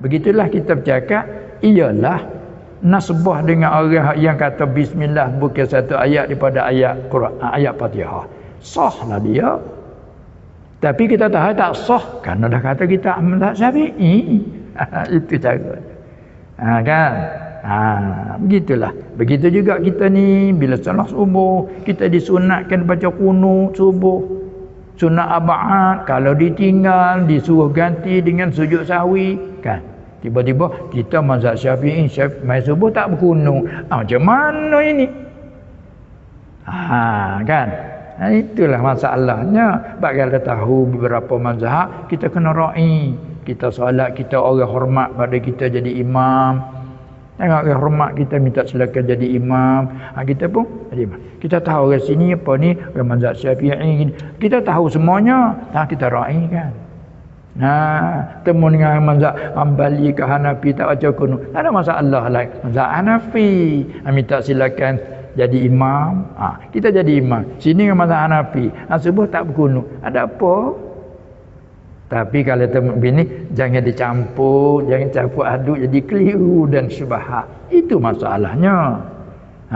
begitulah kita bercakap ialah nasbah dengan orang yang kata bismillah bukan satu ayat daripada ayat Quran ayat Fatihah. Sahlah dia. Tapi kita tahu tak sah? Kerana dah kata kita mazhab Syafi'i. Itu cara. Ha, kan? Ha, begitulah. Begitu juga kita ni bila salat subuh kita disunatkan baca kunut subuh sunat abad kalau ditinggal disuruh ganti dengan sujud sahwi kan tiba-tiba kita mazhab syafi'i syafi'i mai subuh tak berkunut ha, macam mana ini ha, kan Ha, itulah masalahnya. Bagi kita tahu beberapa mazhab, kita kena ra'i. Kita solat, kita orang hormat pada kita jadi imam. Tengok orang hormat kita minta silakan jadi imam. Ha, kita pun jadi imam. Kita tahu orang sini apa ni, orang mazhab syafi'i. Kita tahu semuanya. Ha, kita ra'i kan. Nah, temu dengan mazhab Hambali ke Hanafi tak baca kuno. Tak ada masalah lain. Mazhab Hanafi ha, minta silakan jadi imam ha, kita jadi imam sini dengan mazhab Hanafi ha, subuh tak berkunut ada apa tapi kalau temu bini jangan dicampur jangan campur aduk jadi keliru dan syubhat itu masalahnya